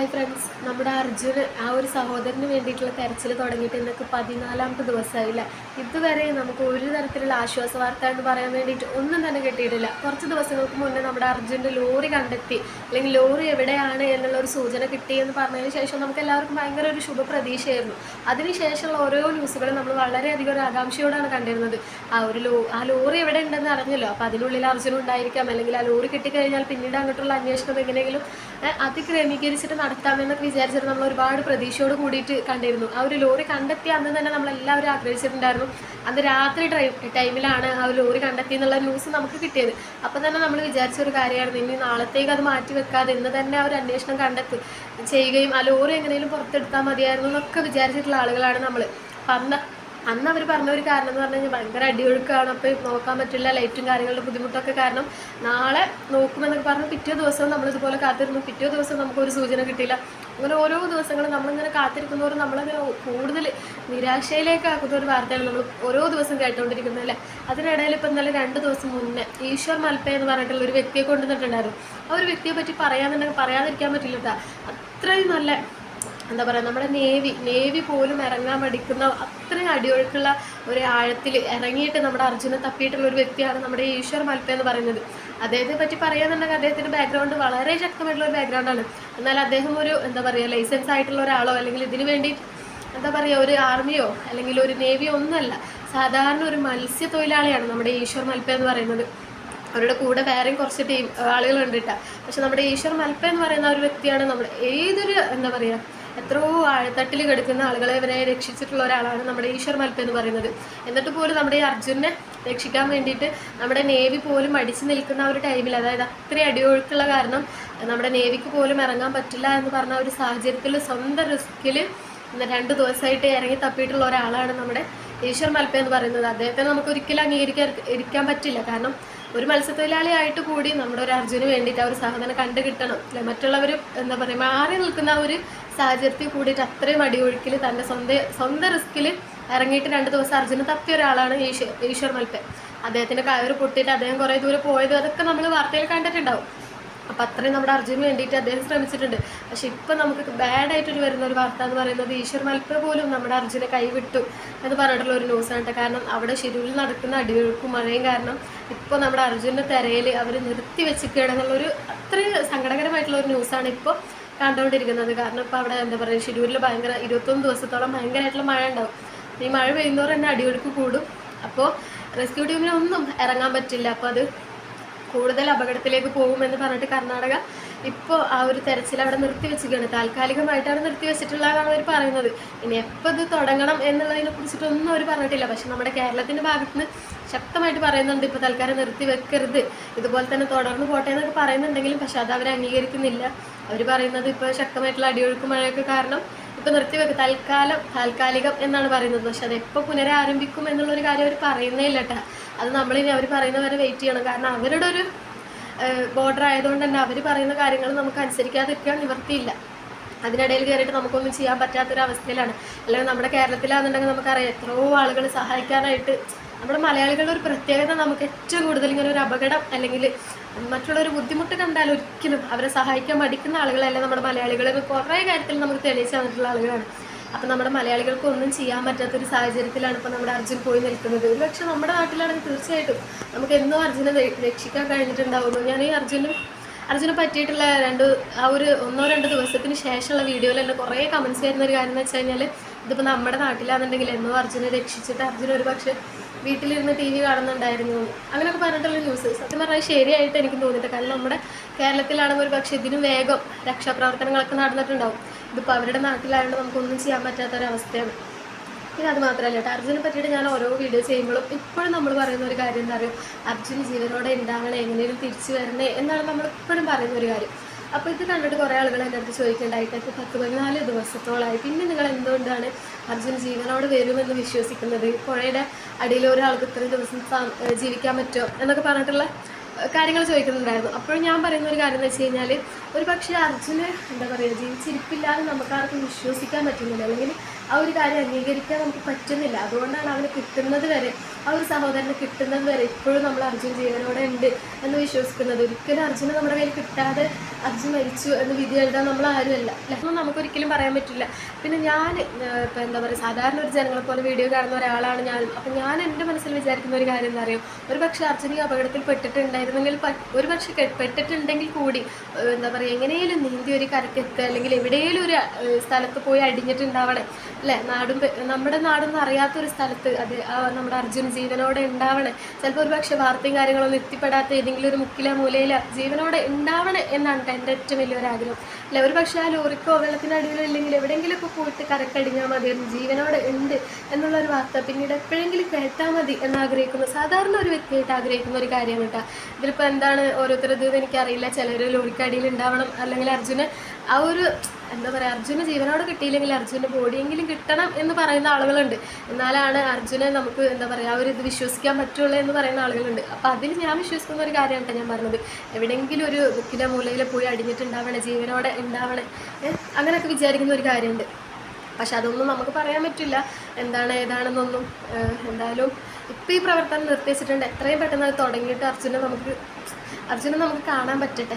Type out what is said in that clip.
Hi friends നമ്മുടെ അർജുന് ആ ഒരു സഹോദരന് വേണ്ടിയിട്ടുള്ള തെരച്ചിൽ തുടങ്ങിയിട്ട് ഇന്നൊക്കെ പതിനാലാമത്തെ ദിവസമായില്ല? ഇതുവരെ നമുക്ക് ഒരു തരത്തിലുള്ള ആശ്വാസ വാർത്ത എന്ന് പറയാൻ വേണ്ടിയിട്ട് ഒന്നും തന്നെ കിട്ടിയിട്ടില്ല. കുറച്ച് ദിവസങ്ങൾക്ക് മുന്നേ നമ്മുടെ അർജുന്റെ ലോറി കണ്ടെത്തി. അല്ലെങ്കിൽ ലോറി എവിടെയാണ് എന്നുള്ള ഒരു സൂചന കിട്ടി എന്ന് പറഞ്ഞതിന് ശേഷം നമുക്ക് എല്ലാവർക്കും ഭയങ്കര ഒരു ശുഭപ്രതീക്ഷയായിരുന്നു. അതിനുശേഷമുള്ള ഓരോ ന്യൂസുകളും നമ്മൾ വളരെയധികം ഒരു ആകാംക്ഷയോടാണ് കണ്ടിരുന്നത്. ആ ഒരു ലോ ആ ലോറി എവിടെ ഉണ്ടെന്ന് അറിഞ്ഞല്ലോ. അപ്പോൾ അതിനുള്ളിൽ അർജുൻ ഉണ്ടായിരിക്കാം. അല്ലെങ്കിൽ ആ ലോറി കിട്ടിക്കഴിഞ്ഞാൽ പിന്നീട് അങ്ങോട്ടുള്ള അന്വേഷണം എങ്ങനെയെങ്കിലും അതിക്രമീകരിച്ചിട്ട് നടത്താമെന്നൊക്കെ വിചാരിച്ചിട്ട് നമ്മൾ ഒരുപാട് പ്രതീക്ഷയോട് കൂടിയിട്ട് കണ്ടിരുന്നു. ആ ഒരു ലോറി കണ്ടെത്തി അന്ന് തന്നെ നമ്മളെല്ലാവരും ആഗ്രഹിച്ചിട്ടുണ്ടായിരുന്നു. അന്ന് രാത്രി ടൈമിലാണ് ആ ഒരു ലോറി കണ്ടെത്തി എന്നുള്ള ന്യൂസ് നമുക്ക് കിട്ടിയത്. അപ്പം തന്നെ നമ്മൾ വിചാരിച്ച ഒരു കാര്യമായിരുന്നു. ഇനി നാളത്തേക്ക് അത് മാറ്റി വെക്കാതെ ഇന്ന് തന്നെ ആ ഒരു അന്വേഷണം കണ്ടെത്തി ചെയ്യുകയും ആ ലോറി എങ്ങനെയും പുറത്തെടുത്താൽ മതിയായിരുന്നു എന്നൊക്കെ വിചാരിച്ചിട്ടുള്ള ആളുകളാണ് നമ്മൾ അപ്പം അന്ന് അന്ന് അവർ പറഞ്ഞ ഒരു കാരണം എന്ന് പറഞ്ഞു കഴിഞ്ഞാൽ ഭയങ്കര അടിയൊഴുക്കാണ്. അപ്പോൾ നോക്കാൻ പറ്റില്ല ലൈറ്റും കാര്യങ്ങളുടെ ബുദ്ധിമുട്ടൊക്കെ കാരണം നാളെ നോക്കുമെന്നൊക്കെ പറഞ്ഞ്. പിറ്റേ ദിവസം നമ്മളിതുപോലെ കാത്തിരുന്നു. പിറ്റേ ദിവസം നമുക്കൊരു സൂചന കിട്ടിയില്ല. അങ്ങനെ ഓരോ ദിവസങ്ങളും നമ്മളിങ്ങനെ കാത്തിരിക്കുന്നവർ നമ്മളങ്ങനെ കൂടുതൽ നിരാശയിലേക്കാക്കുന്ന ഒരു വാർത്തയാണ് നമ്മൾ ഓരോ ദിവസം കേട്ടുകൊണ്ടിരിക്കുന്നത് അല്ലേ? അതിനിടയിൽ ഇപ്പം ഇന്നലെ രണ്ട് ദിവസം മുന്നേ ഈശ്വർ മൽപ്പ എന്ന് പറഞ്ഞിട്ടുള്ള ഒരു വ്യക്തിയെ കൊണ്ടുവന്നിട്ടുണ്ടായിരുന്നു. ആ ഒരു വ്യക്തിയെ പറ്റി പറയാന്നുണ്ടെങ്കിൽ പറയാതിരിക്കാൻ പറ്റില്ല കേട്ടോ. അത്രയും നല്ല എന്താ പറയുക നമ്മുടെ നേവി നേവി പോലും ഇറങ്ങാൻ മടിക്കുന്ന അത്രയും അടിയൊഴുക്കുള്ള ഒരു ആഴത്തിൽ ഇറങ്ങിയിട്ട് നമ്മുടെ അർജുനെ തപ്പിയിട്ടുള്ള ഒരു വ്യക്തിയാണ് നമ്മുടെ ഈശ്വർ മൽപ്പ എന്ന് പറയുന്നത്. അദ്ദേഹത്തെ പറ്റി പറയാന്നുണ്ടെങ്കിൽ അദ്ദേഹത്തിന്റെ ബാക്ക്ഗ്രൗണ്ട് വളരെ ശക്തമായിട്ടുള്ള ഒരു ബാക്ക്ഗ്രൗണ്ടാണ് എന്നാൽ അദ്ദേഹം ഒരു എന്താ പറയുക ലൈസൻസ് ആയിട്ടുള്ള ഒരാളോ അല്ലെങ്കിൽ ഇതിനു വേണ്ടി എന്താ പറയുക ഒരു ആർമിയോ അല്ലെങ്കിൽ ഒരു നേവിയോ ഒന്നുമല്ല. സാധാരണ ഒരു മത്സ്യ തൊഴിലാളിയാണ് നമ്മുടെ ഈശ്വർ മൽപ്പ എന്ന് പറയുന്നത്. അവരുടെ കൂടെ വേറെയും കുറച്ച് ടീം ആളുകളുണ്ട് കേട്ടോ. പക്ഷെ നമ്മുടെ ഈശ്വർ മൽപ്പ എന്ന് പറയുന്ന ഒരു വ്യക്തിയാണ് നമ്മൾ ഏതൊരു എന്താ പറയുക എത്രയോ ആഴത്തട്ടിൽ കിടക്കുന്ന ആളുകളെ ഇവരെ രക്ഷിച്ചിട്ടുള്ള ഒരാളാണ് നമ്മുടെ ഈശ്വർ മൽപ്പ എന്ന് പറയുന്നത്. എന്നിട്ട് പോലും നമ്മുടെ ഈ അർജുനെ രക്ഷിക്കാൻ വേണ്ടിയിട്ട് നമ്മുടെ നേവി പോലും അടിച്ചു നിൽക്കുന്ന ഒരു ടൈമിൽ അതായത് അത്രയും അടിയൊഴുക്കുള്ള കാരണം നമ്മുടെ നേവിക്ക് പോലും ഇറങ്ങാൻ പറ്റില്ല എന്ന് പറഞ്ഞ ഒരു സാഹചര്യത്തിൽ സ്വന്തം റിസ്കിൽ രണ്ട് ദിവസമായിട്ട് ഇറങ്ങി തപ്പിയിട്ടുള്ള ഒരാളാണ് നമ്മുടെ ഈശ്വർ മൽപ്പ എന്ന് പറയുന്നത്. അദ്ദേഹത്തെ നമുക്ക് ഒരിക്കലും അംഗീകരിക്കാൻ ഇരിക്കാൻ പറ്റില്ല. കാരണം ഒരു മത്സ്യത്തൊഴിലാളി ആയിട്ട് കൂടി നമ്മുടെ ഒരു അർജുന് വേണ്ടിയിട്ട് ആ ഒരു സഹോദരനെ കണ്ടു കിട്ടണം അല്ലെ? മറ്റുള്ളവർ എന്താ പറയുക മാറി നിൽക്കുന്ന ആ ഒരു സാഹചര്യത്തിൽ കൂടിയിട്ട് അത്രയും അടിയൊഴുക്കിൽ തന്റെ സ്വന്തം സ്വന്തം റിസ്കിൽ ഇറങ്ങിയിട്ട് രണ്ട് ദിവസം അർജുന തപ്പിയ ഒരാളാണ് ഈശ്വർ ഈശ്വർ മൽപ്പൻ അദ്ദേഹത്തിന്റെ കയറ് പൊട്ടിയിട്ട് അദ്ദേഹം കുറേ ദൂരെ പോയത് അതൊക്കെ നമ്മൾ വാർത്തയിൽ കണ്ടിട്ടുണ്ടാവും. അപ്പം അത്രയും നമ്മുടെ അർജുന് വേണ്ടിയിട്ട് അദ്ദേഹം ശ്രമിച്ചിട്ടുണ്ട്. പക്ഷെ ഇപ്പം നമുക്ക് ബാഡായിട്ടൊരു വരുന്ന ഒരു വാർത്ത എന്ന് പറയുന്നത് ഈശ്വർ മൽപ്പ പോലും നമ്മുടെ അർജുനെ കൈവിട്ടു എന്ന് പറഞ്ഞിട്ടുള്ള ഒരു ന്യൂസാണ്. കേട്ടോ കാരണം അവിടെ ഷിരൂരിൽ നടക്കുന്ന അടിയൊഴുക്കും മഴയും കാരണം ഇപ്പോൾ നമ്മുടെ അർജുന്റെ തിരയിൽ അവർ നിർത്തി വെച്ചിരിക്കുകയാണെന്നുള്ളൊരു അത്രയും സങ്കടകരമായിട്ടുള്ള ഒരു ന്യൂസാണ് ഇപ്പോൾ കണ്ടുകൊണ്ടിരിക്കുന്നത് കാരണം ഇപ്പോൾ അവിടെ എന്താ പറയുക ഷിരൂരിൽ ഭയങ്കര ഇരുപത്തൊന്ന് ദിവസത്തോളം ഭയങ്കരമായിട്ടുള്ള മഴ ഉണ്ടാവും ഈ മഴ പെയ്യുന്നവർ തന്നെ അടിയൊഴുക്ക് കൂടും. അപ്പോൾ റെസ്ക്യൂ ടീമിനൊന്നും ഇറങ്ങാൻ പറ്റില്ല. അപ്പോൾ അത് കൂടുതൽ അപകടത്തിലേക്ക് പോകുമെന്ന് പറഞ്ഞിട്ട് കർണാടക ഇപ്പോൾ ആ ഒരു തെരച്ചിൽ അവിടെ നിർത്തി വെച്ചിരിക്കുകയാണ്. താൽക്കാലികമായിട്ടാണ് നിർത്തി വെച്ചിട്ടുള്ളതാണ് അവർ പറയുന്നത്. ഇനി എപ്പോൾ ഇത് തുടങ്ങണം എന്നുള്ളതിനെ കുറിച്ചിട്ടൊന്നും അവർ പറഞ്ഞിട്ടില്ല. പക്ഷെ നമ്മുടെ കേരളത്തിന്റെ ഭാഗത്ത് നിന്ന് ശക്തമായിട്ട് പറയുന്നുണ്ട് ഇപ്പോൾ തൽക്കാലം നിർത്തി വെക്കരുത്. ഇതുപോലെ തന്നെ തുടർന്ന് പോട്ടെ എന്നൊക്കെ പറയുന്നുണ്ടെങ്കിലും പക്ഷെ അത് അവർ അംഗീകരിക്കുന്നില്ല. അവർ പറയുന്നത് ഇപ്പോൾ ശക്തമായിട്ടുള്ള അടിയൊഴുക്ക് മഴയൊക്കെ കാരണം ഇപ്പോൾ നിർത്തിവെക്കുക തൽക്കാലം താൽക്കാലികം എന്നാണ് പറയുന്നത്. പക്ഷെ അത് എപ്പോൾ പുനരാരംഭിക്കും എന്നുള്ളൊരു കാര്യം അവർ പറയുന്നേ ഇല്ല കേട്ടോ. അത് നമ്മളിനി അവർ പറയുന്നവരെ വെയിറ്റ് ചെയ്യണം. കാരണം അവരുടെ ഒരു ബോർഡർ ആയതുകൊണ്ട് തന്നെ അവർ പറയുന്ന കാര്യങ്ങൾ നമുക്ക് അനുസരിക്കാതിരിക്കാൻ നിവർത്തിയില്ല അതിനിടയിൽ കയറിയിട്ട് നമുക്കൊന്നും ചെയ്യാൻ പറ്റാത്തൊരവസ്ഥയിലാണ്. അല്ലെങ്കിൽ നമ്മുടെ കേരളത്തിലാണെന്നുണ്ടെങ്കിൽ നമുക്കറിയാം എത്രയോ ആളുകൾ സഹായിക്കാനായിട്ട് നമ്മുടെ മലയാളികളുടെ ഒരു പ്രത്യേകത നമുക്ക് ഏറ്റവും കൂടുതൽ ഇങ്ങനെ ഒരു അപകടം അല്ലെങ്കിൽ ഒരു ബുദ്ധിമുട്ട് കണ്ടാൽ ഒരിക്കലും അവരെ സഹായിക്കാൻ മടിക്കുന്ന ആളുകളല്ല നമ്മുടെ മലയാളികൾ കുറേ കാര്യത്തിൽ നമുക്ക് തെളിയിച്ചു തന്നിട്ടുള്ള ആളുകളാണ്. അപ്പം നമ്മുടെ മലയാളികൾക്ക് ഒന്നും ചെയ്യാൻ പറ്റാത്തൊരു സാഹചര്യത്തിലാണ് ഇപ്പോൾ നമ്മുടെ അർജുൻ പോയി നിൽക്കുന്നത്. ഒരു പക്ഷേ നമ്മുടെ നാട്ടിലാണെങ്കിൽ തീർച്ചയായിട്ടും നമുക്ക് എന്നും അർജുനെ രക്ഷിക്കാൻ കഴിഞ്ഞിട്ടുണ്ടാവുന്നു ഞാൻ ഈ അർജുനും അർജുനെ പറ്റിയിട്ടുള്ള രണ്ട് ആ ഒരു ഒന്നോ രണ്ടോ ദിവസത്തിന് ശേഷമുള്ള വീഡിയോയിൽ തന്നെ കുറേ കമൻസ് വരുന്ന ഒരു കാര്യം എന്ന് വെച്ച് കഴിഞ്ഞാൽ ഇതിപ്പോൾ നമ്മുടെ നാട്ടിലാണെന്നുണ്ടെങ്കിൽ എന്നോ അർജുനെ രക്ഷിച്ചിട്ട് അർജുന ഒരു പക്ഷേ വീട്ടിലിരുന്ന് ടി വി കാണുന്നുണ്ടായിരുന്നു. അങ്ങനെയൊക്കെ പറഞ്ഞിട്ടുള്ള ന്യൂസ് സത്യം പറഞ്ഞാൽ ശരിയായിട്ട് എനിക്ക് തോന്നിയിട്ട് കാരണം നമ്മുടെ കേരളത്തിലാണെങ്കിൽ ഒരു പക്ഷേ ഇതിനും വേഗം രക്ഷാപ്രവർത്തനങ്ങളൊക്കെ നടന്നിട്ടുണ്ടാവും. ഇതിപ്പോൾ അവരുടെ നാട്ടിലായതുകൊണ്ട് നമുക്കൊന്നും ചെയ്യാൻ പറ്റാത്തൊരവസ്ഥയാണ്. പിന്നെ അത് മാത്രമല്ല കേട്ടോ. അർജുനെ പറ്റിയിട്ട് ഞാൻ ഓരോ വീഡിയോ ചെയ്യുമ്പോഴും ഇപ്പോഴും നമ്മൾ പറയുന്ന ഒരു കാര്യം എന്താ പറയുക അർജുൻ ജീവനോടെ ഉണ്ടാകണേ എങ്ങനെയും തിരിച്ചു വരണേ എന്നാണ് നമ്മൾ ഇപ്പോഴും പറയുന്ന ഒരു കാര്യം. അപ്പോൾ ഇത് കണ്ടിട്ട് കുറേ ആളുകൾ എന്റെ അടുത്ത് ചോദിക്കേണ്ടായിട്ട് ഇപ്പോൾ പത്ത് പതിനാല് ദിവസത്തോളമായി പിന്നെ നിങ്ങൾ എന്തുകൊണ്ടാണ് അർജുൻ ജീവനോട് വരുമെന്ന് വിശ്വസിക്കുന്നത്? പുഴയുടെ അടിയിൽ ഒരാൾക്ക് ഇത്രയും ദിവസം ജീവിക്കാൻ പറ്റുമോ? എന്നൊക്കെ പറഞ്ഞിട്ടുള്ള കാര്യങ്ങൾ ചോദിക്കുന്നുണ്ടായിരുന്നു. അപ്പോഴും ഞാൻ പറയുന്ന ഒരു കാര്യം എന്ന് വെച്ച് കഴിഞ്ഞാൽ ഒരു പക്ഷേ അർജുന് എന്താ പറയുക ജീവിച്ചിരിപ്പില്ലാതെ നമുക്ക് ആർക്കും വിശ്വസിക്കാൻ പറ്റുന്നില്ല. അല്ലെങ്കിൽ ആ ഒരു കാര്യം അംഗീകരിക്കാൻ നമുക്ക് പറ്റുന്നില്ല. അതുകൊണ്ടാണ് അവന് കിട്ടുന്നത് വരെ ആ ഒരു സഹോദരന് കിട്ടുന്നത് വരെ ഇപ്പോഴും നമ്മൾ അർജുൻ ജീവനോടെ ഉണ്ട് എന്ന് വിശ്വസിക്കുന്നത്. ഒരിക്കലും അർജുന നമ്മുടെ കയ്യിൽ കിട്ടാതെ അർജുൻ മരിച്ചു എന്ന് വിധി എഴുതാൻ നമ്മൾ ആരുമല്ല. അല്ലേ? ഒന്നും നമുക്കൊരിക്കലും പറയാൻ പറ്റില്ല. പിന്നെ ഞാൻ ഇപ്പം എന്താ പറയുക സാധാരണ ഒരു ജനങ്ങളെ പോലെ വീഡിയോ കാണുന്ന ഒരാളാണ് ഞാൻ. അപ്പം ഞാൻ എന്റെ മനസ്സിൽ വിചാരിക്കുന്ന ഒരു കാര്യം എന്താ പറയുക ഒരു പക്ഷേ അർജുനീ അപകടത്തിൽ പെട്ടിട്ടുണ്ടായിരുന്നെങ്കിൽ ഒരു പക്ഷേ പെട്ടിട്ടുണ്ടെങ്കിൽ കൂടി എന്താ എങ്ങനെയും നീന്തി ഒരു കരക്കെത്തുക അല്ലെങ്കിൽ എവിടെയെങ്കിലും ഒരു സ്ഥലത്ത് പോയി അടിഞ്ഞിട്ടുണ്ടാവണേ അല്ലേ? നാടും നമ്മുടെ നാടൊന്നും അറിയാത്തൊരു സ്ഥലത്ത് അത് നമ്മുടെ അർജുൻ ജീവനോടെ ഉണ്ടാവണേ. ചിലപ്പോൾ ഒരു പക്ഷേ വാർത്തയും കാര്യങ്ങളൊന്നും എത്തിപ്പെടാത്ത ഏതെങ്കിലും ഒരു മുക്കില മൂലയില ജീവനോടെ ഉണ്ടാവണേ എന്നാണ് എന്റെ ഏറ്റവും വലിയൊരു ആഗ്രഹം. അല്ലെ? ഒരു പക്ഷേ ആ ലോറിക്കോ വെള്ളത്തിനടിയിലോ ഇല്ലെങ്കിൽ എവിടെയെങ്കിലുമൊക്കെ പോയിട്ട് കരക്കടിഞ്ഞാൽ മതിയായിരുന്നു ജീവനോടെ ഉണ്ട് എന്നുള്ളൊരു വാർത്ത പിന്നീട് എപ്പോഴെങ്കിലും കേട്ടാൽ മതി എന്നാഗ്രഹിക്കുന്നു സാധാരണ ഒരു വ്യക്തിയായിട്ട് ആഗ്രഹിക്കുന്ന ഒരു കാര്യം കേട്ടോ. ഇതിലിപ്പോൾ എന്താണ് ഓരോരുത്തരത് എനിക്കറിയില്ല. ചിലർ ലോറിക്കടിയിൽ ഉണ്ടാവണം അല്ലെങ്കിൽ അർജുന് ആ ഒരു എന്താ പറയുക അർജുന് ജീവനോട് കിട്ടിയില്ലെങ്കിൽ അർജുന്റെ ബോഡിയെങ്കിലും കിട്ടണം എന്ന് പറയുന്ന ആളുകളുണ്ട്. എന്നാലാണ് അർജുനെ നമുക്ക് എന്താ പറയുക ആ ഒരു ഇത് വിശ്വസിക്കാൻ പറ്റുള്ളൂ എന്ന് പറയുന്ന ആളുകളുണ്ട്. അപ്പോൾ അതിൽ ഞാൻ വിശ്വസിക്കുന്ന ഒരു കാര്യമാണ് ഞാൻ പറഞ്ഞത്. എവിടെയെങ്കിലും ഒരു ബുക്കിലെ മൂലയിൽ പോയി അടിഞ്ഞിട്ടുണ്ടാവണേ ജീവനോടെ ഉണ്ടാവണേ? അങ്ങനെയൊക്കെ വിചാരിക്കുന്ന ഒരു കാര്യമുണ്ട്. പക്ഷെ അതൊന്നും നമുക്ക് പറയാൻ പറ്റില്ല. എന്താണ് ഏതാണെന്നൊന്നും എന്തായാലും ഇപ്പം ഈ പ്രവർത്തനം നിർത്തിവെച്ചിട്ടുണ്ട്. എത്രയും പെട്ടെന്ന് അത് തുടങ്ങിയിട്ട് അർജുനെ നമുക്ക് അർജുനെ നമുക്ക് കാണാൻ പറ്റട്ടെ.